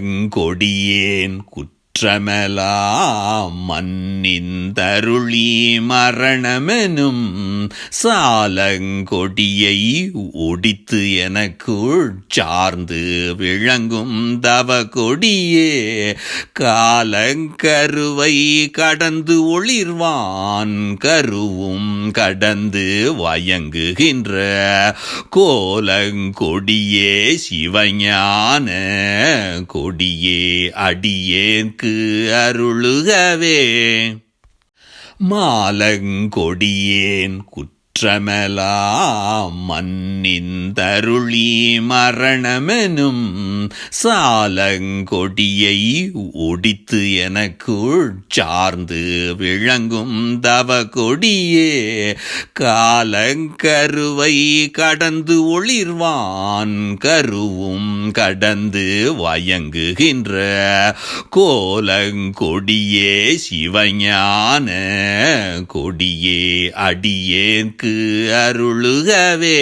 மாலங்கொடியேன் குற்றமெலாம் மன்னிந்தருளி மரணமெனும் சாலங்கொடியை ஒடித்து எனக்குள் சார்ந்து விளங்கும் தவ கொடியே காலங்கருவை கடந்து ஒளிர்வான் கருவும் கடந்து வயங்குகின்ற கோலங்கொடியே சிவஞான கொடியே அடியேற்கு அருளுகவே. மாலங்கொடியேன் குற்றமெலாம் மன்னிந்தருளி மரணமெனும் சாலங்கொடியை ஒடித்து எனக்குள் சார்ந்து விளங்கும் தவ கொடியே காலங்கருவை கடந்து ஒளிர்வான் கருவும் கடந்து வயங்குகின்ற கோலங்கொடியே சிவஞான கொடியே அடியேற்கு அருளுகவே.